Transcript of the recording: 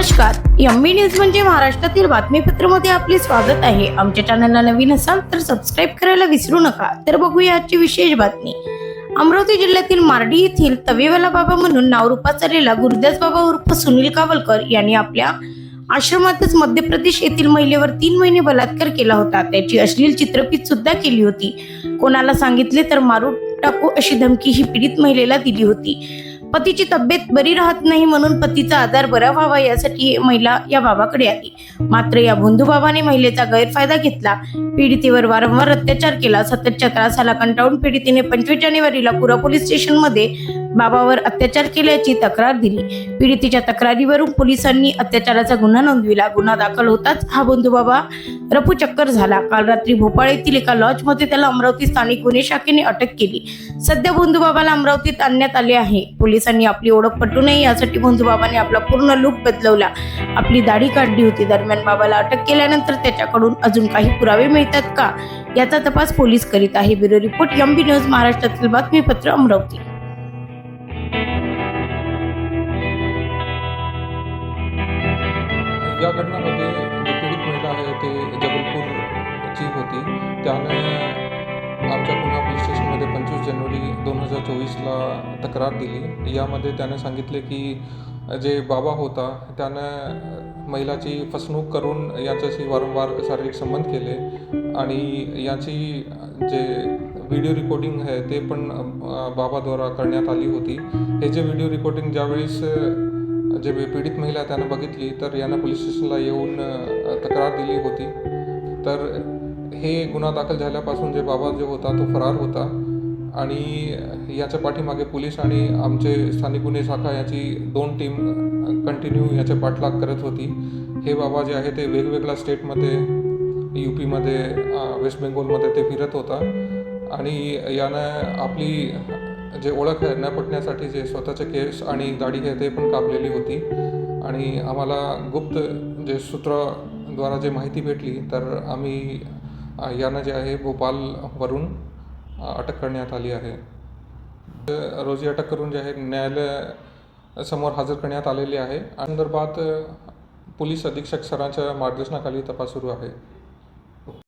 नमस्कार. MB news म्हणजे महाराष्ट्रातील बातमीपत्रामध्ये आपले स्वागत आहे. आमच्या चॅनलला नवीन असाल तर सबस्क्राईब करायला विसरू नका. तर बघूया आजची विशेष बातमी. अमरावती जिल्ह्यातील मार्डी येथील तवेवाला बाबा म्हणून नाव रूपात गुरुदास बाबा उर्फ सुनील कावलकर यांनी आपल्या आश्रमातच मध्य प्रदेश येथील महिलेवर तीन महिने बलात्कार केला होता. त्याची अश्लील चित्रफित सुद्धा केली होती. कोणाला सांगितले तर मारू टाकू अशी धमकी ही पीडित महिलेला दिली होती. पतीची तब्येत बरी राहत नाही म्हणून पतीचा आजार बरा व्हावा यासाठी महिला या बाबाकडे आली. मात्र या बंधू बाबाने महिलेचा गैरफायदा घेतला. पीडितेवर वारंवार अत्याचार केला. सततच्या त्रासाला कंटाळून पीडितीने पंचवीस जानेवारीला पुरा पोलीस स्टेशनमध्ये बाबावर अत्याचार केल्याची तक्रार दिली. पीडितेच्या तक्रारीवरून पोलिसांनी अत्याचाराचा गुन्हा नोंदविला. गुन्हा दाखल होताच हा बंधू बाबा रफूचक्कर झाला. काल रात्री भोपाळ येथील एका लॉजमध्ये त्याला अमरावती स्थानिक गुन्हे शाखेने अटक केली. सध्या बंधू बाबाला अमरावतीत आणण्यात आले आहे. पोलिसांनी आपली ओळख पटू नये यासाठी बंधू बाबाने आपला पूर्ण लुक बदलवला. आपली दाढी काढली होती. दरम्यान बाबाला अटक केल्यानंतर त्याच्याकडून अजून काही पुरावे मिळतात का? याचा तपास पोलीस करीत आहे. ब्युरो रिपोर्ट एमबी न्यूज महाराष्ट्रातील बातमीपत्र अमरावती. या घटनामध्ये जी पीडित महिला आहे ते जबलपूरची होती. त्याने आमच्या पुन्हा पोलीस स्टेशनमध्ये पंचवीस जानेवारी दोन हजार चोवीसला तक्रार दिली. यामध्ये त्याने सांगितले की जे बाबा होता त्यानं महिलाची फसवणूक करून याच्याशी वारंवार शारीरिक संबंध केले आणि याची जे व्हिडिओ रेकॉर्डिंग आहे ते पण बाबाद्वारा करण्यात आली होती. हे जे व्हिडिओ रेकॉर्डिंग ज्यावेळेस जे पीडित महिला त्यानं बघितली तर यानं पोलीस स्टेशनला येऊन तक्रार दिली होती. तर हे गुन्हा दाखल झाल्यापासून जे बाबा जो होता तो फरार होता. आणि याच्या पाठीमागे पोलीस आणि आमचे स्थानिक गुन्हे शाखा याची दोन टीम कंटिन्यू याचे पाठलाग करत होती. हे बाबा जे आहे ते वेगवेगळ्या स्टेटमध्ये यू पीमध्ये वेस्ट बेंगॉलमध्ये ते फिरत होता. आणि यानं आपली जे ओळख आहे न पटण्यासाठी जे स्वतःचे केस आणि दाढी आहे ते पण कापलेली होती. आणि आम्हाला गुप्त जे सूत्राद्वारा जे माहिती भेटली तर आम्ही यांना यानं जे आहे भोपालवरून अटक करण्यात आली आहे. तर रोजी अटक करून जे आहे न्यायालय समोर हजर करण्यात आलेले आहे. संदर्भात पोलीस अधीक्षक सरांच्या मार्गदर्शनाखाली तपास सुरू आहे.